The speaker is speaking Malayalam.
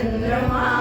ചന്ദ്രമാ